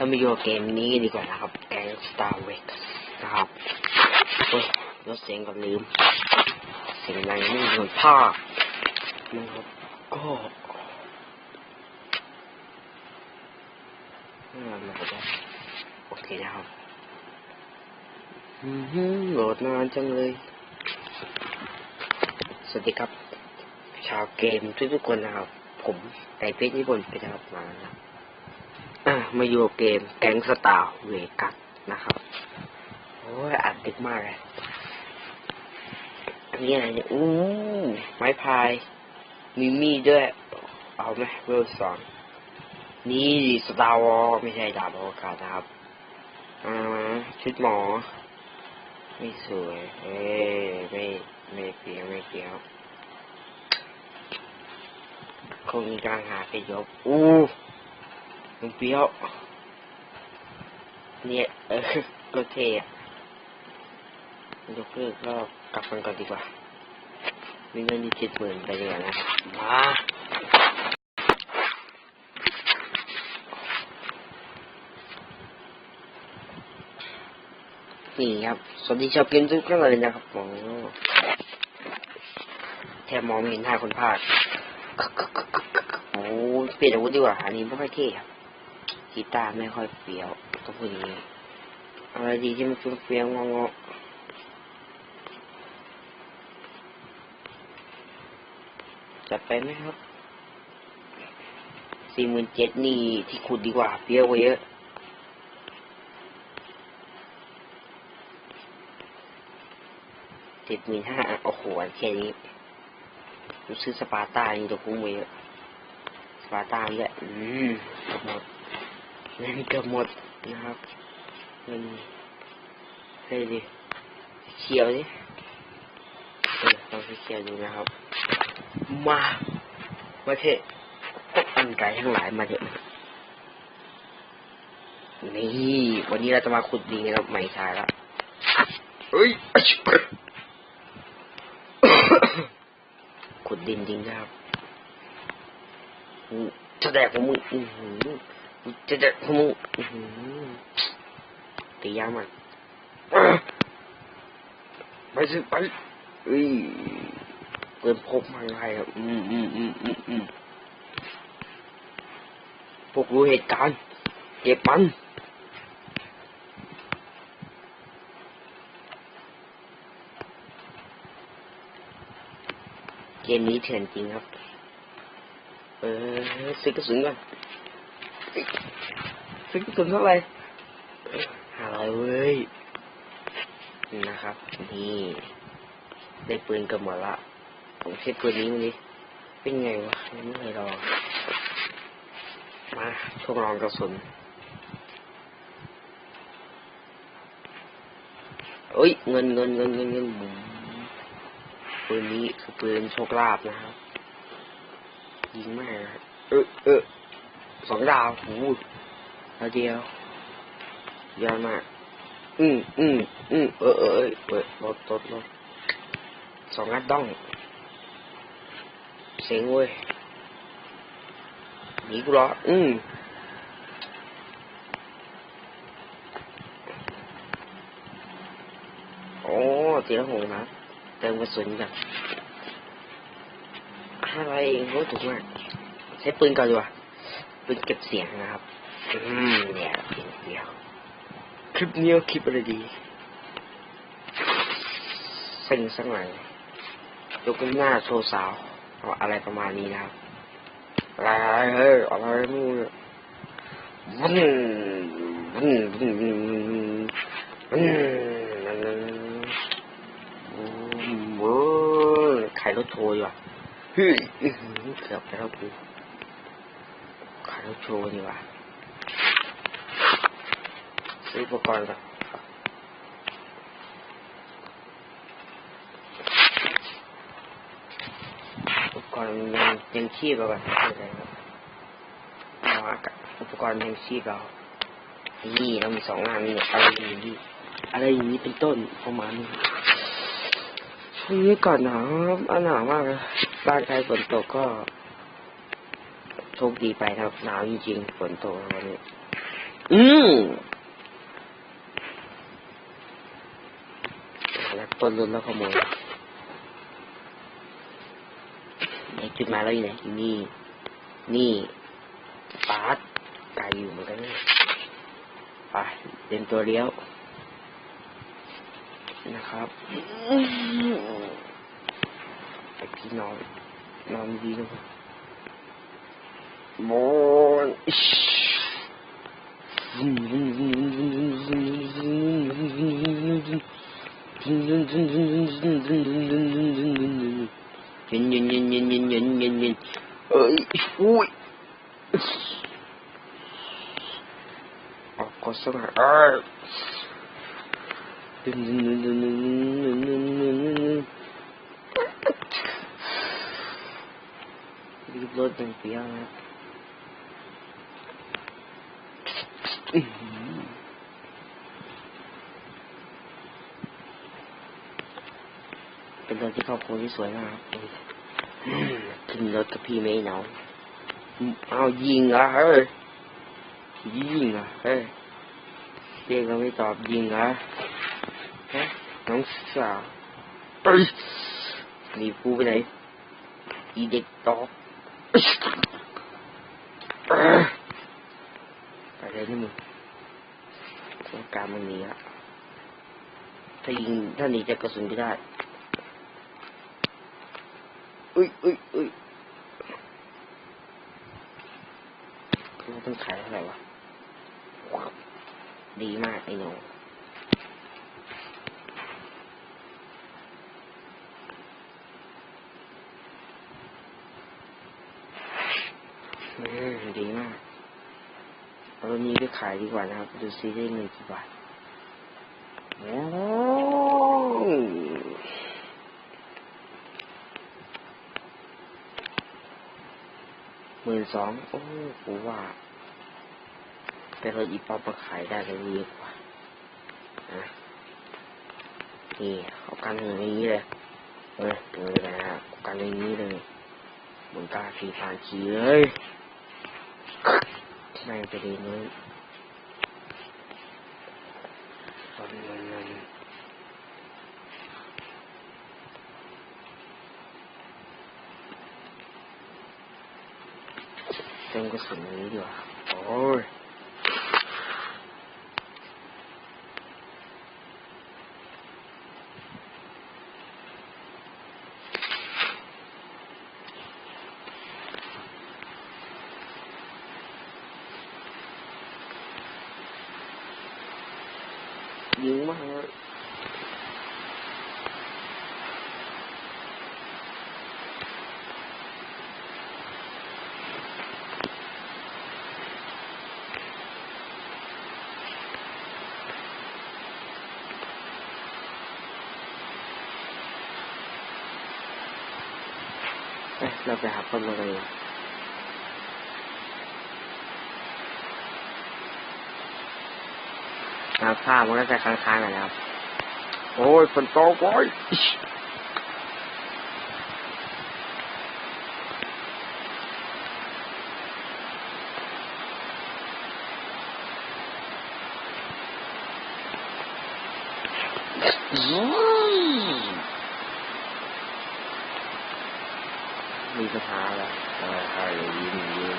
เรามาอยู่กับเกมนี้ดีกว่านะครับ แกง Star w e x นะครับเฮ้ยลดเสียงก่อนลืม เสียงดังไม่เหมือนภาคนะครับ ก็เมื่อไหร่จะได้โอเคนะครับอือหือโหลดนานจังเลย สวัสดีครับ ชาวเกมทุกๆคนนะครับ ผมไก่เพชรญี่ปุ่นไปนะครับมาแล้วนะครับ มาอยู่เกมแก๊งสตาร์เวกัสนะครับ โอ้ยอัดดึกมากเลยอันนี้อะไรเนี่ยอู้ไม้พาย มีมีดด้วย เอาไหมเวลสองนี่สตาร์วอลไม่ใช่ดาบอวกาศนะครับอ่าชุดหมอ ไม่สวย เอ้ยไม่ไม่เปรี้ยวไม่เปรี้ยวคงมีการหาไปยกอู้ มันเปรี้ยวเนี่ยเออก็เท่ะยกเลิกก็กลับกันก่อนดีกว่ามีเงินที่เจ็ดหมื่นไปดีกว่านะครับมานี่ครับ สวัสดีชาวเกมทุกท่านเลยนะครับผมแทบมองไม่เห็นหน้าคนภาคโอ้เปลี่ยนอาวุธดีกว่า อันนี้ไม่ค่อยเท่ครับ กีตาร์ไม่ค่อยเฟี้ยวต้องพูดอย่างนี้อะไรดีที่มันเฟี้ยวงงจัดไปไหมครับสี่หมื่นเจ็ดนี่ที่ขุดดีกว่าเฟี้ยวกว่าเยอะเจ็ดหมื่นห้าโอ้โหแค่นี้ผมซื้อสปาร์ต้านี่ตัวคุ้มกว่าเยอะสปาร์ต้าเนี่ยอืมหมด เงินเกือบหมดนะครับเงินเฮ้ยดิเขียวดิเออลองไปเขียวดูนะครับ มามาเถอะพวกอันไก่ทั้งหลายมาเถอะนี่วันนี้เราจะมาขุดดินนะครับไม่ใช่แล้วเฮ้ยขุดดินจริงครับจะแดกของมึง อือหือจะของมึงอือหือตียามันไปสิไปเอ้ยเปิดพบมาไงครับ อืมอืมอืมอืมอืมพวกรู้เหตุการณ์เก็บมันเกมนี้เถื่อนจริงครับ เออซื้อกระสุนก่อน ซื้อกระสุนเท่าไหร่ห้าร้อยเว้ยนะครับ นี่ได้ปืนกันหมดละ ผมใช้ปืนนี้มันนี้ เป็นไงวะยังไม่เคยลองมาทดลองกระสุนเอ้ย เงินเงินเงินเงินเงินบุ๋มปืนนี้คือปืนโชคลาภนะครับยิงแม่นะเออเออ สองดาวหูแล้วเดียวยอดมาก อืมอืมอืมเออเออเออเออรถรถรถสองนัดต้องเสียงเว้ยหนีกูรออืมโอ้ตีละหงนะเติมกระสุนกันอะไรเองโหถูกมากใช้ปืนก่อนดีกว่า ปืนเก็บเสียงนะครับ อืมเนี่ยเพียงเดียว คลิปนี้คลิปอะไรดีเซ็งสักหน่อยยกหน้าโชว์สาวเอาอะไรประมาณนี้นะครับอะไรเฮ้ยอะไรนู่นวันวันวันวันวันขายรถโชว์อยู่อะเฮ้ยอื้อหือเกือบไปแล้วกู โชว์ดีกว่าซื้ออุปกรณ์ก่อนอุปกรณ์ยังยังชีพเราก่อนอะไรครับเอาอากาศอุปกรณ์ยังชีพเรานี่เรามีสองงานนี่อะไรอย่างนี้อะไรอย่างนี้เป็นต้นประมาณนี้ช่วงนี้ก่อนหนาวอะหนาวมากเลยบ้านใครฝนตกก็ ชคดีไปนะครับหนาวจริงๆฝนตกวันนี้ อืมแล้วปล้นรถแล้วขโมยไหนจุดหมายเราอยู่ไหนอยู่นี่ นี่ปาร์ตไกลอยู่เหมือนกันเนี่ยไปเตรียมตัวเลี้ยว นะครับไอพี่นอนนอนดีนะครับ โมนยินยินยินยินยินยินยินยินเอ้ยอุ้ยออกกดสักหน่อยเอ้ยดึงดึงดึง เป็นเรื่องที่ครอบครัวที่สวยมากขึ้นรถกับพี่ไม่หนาวเอายิงอะเฮ้ยยิงอะเฮ้ยเจ๊ก็ไม่ตอบยิงอะฮะน้องสาวไปรีบกูไปไหนอีเด็กตอบ เอ้ยไปเลยนี่มึงต้องการมันมีอะถ้ายิงถ้าหนีจากกระสุนไม่ได้อุ้ยอุ้ยอุ้ยเราต้องขายเท่าไหร่วะ ดีมากไอ้หนูอืมดีมากเอาตัว นี้ไปขายดีกว่านะครับ ดูซิได้เงินกี่บาทโอ้หมื่นสองโอ้กูว่า แต่เราอีป๊อปมาขายได้เลยเยอะกว่านะนี่เขากันอย่างนี้เลยเออเออนะครับกันอย่างนี้เลยหมุนตาสีผ่านขี่เลย ไม่ไปดีเลยตอนนั้นเต็มกระสุนนี้ดีกว่าโอ้ย ยิงมากเลยเอ๊ะเราไปหาคนมากันดี กว่าน้ำข้าวมันก็จะค้างๆหน่อยนะครับ โอ้ยฝนตกโอ้ยมีปัญหาอะไรเออใครยิงยิง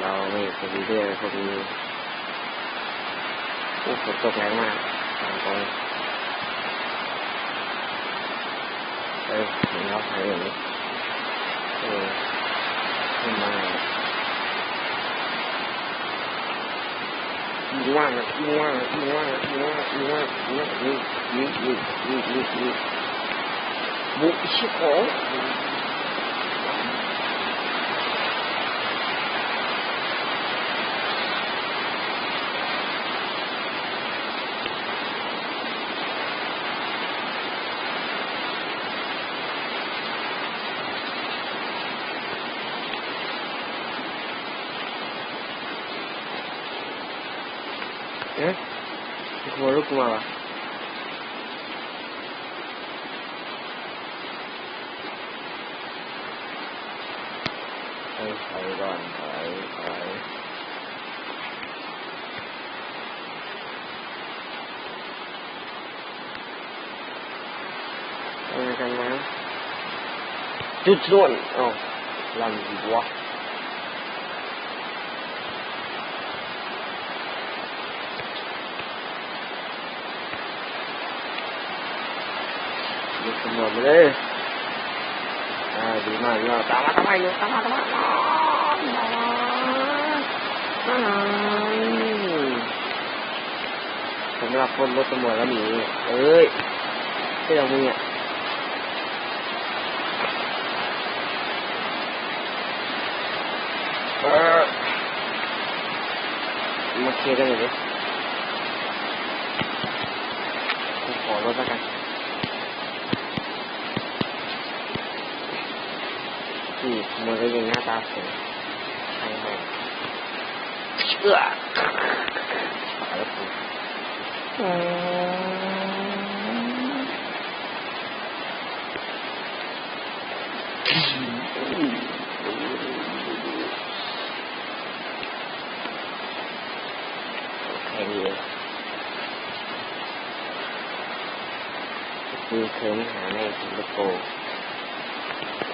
เราไม่จะมีเรื่องพวกนี้ ฝนตกแรงมากทางตรงเออเห็นเราหายอย่างนี้เออขึ้นมายิงว่างยิงว่างยิงว่างยิงว่างยิงว่างยิงว่างยิงยิงยิงยิงยิงยิงบุกชิบข Rukmala Đây, thầy còn phải phải Đây là cái nào Chút luôn Ồ Làm gì quá. ยก่อนถอยถอยกันนะจุดส่วนอ๋อลำดีวะดูตำรวจมาเลยอ่าดีมากดีมากตามมาทำไมเนี่ยตามมาทำไมน้องน้องน้องผมรับคนรถตำรวจแล้วหนีเอ้ยเรื่องมึงเนี่ยเออมาเคลียร์กันหน่ยดิขอรถแล้วกันนี่ มันก็ยังหน้าตาสวยใช่ไหมเอื้อตายแล้วกูแค่นี้เองคือเคยหาในสิงคโปร์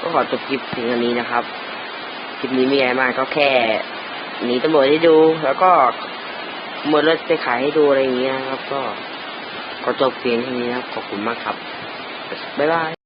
ก็ขอจบคลิปถึงอันนี้นะครับ คลิปนี้มีอะไรมากก็แค่หนีตำรวจให้ดู แล้วก็ขโมยรถไปขายให้ดูอะไรอย่างเงี้ยครับ ก็ขอจบเพียงเท่านี้นะครับขอบคุณมากครับบ๊ายบาย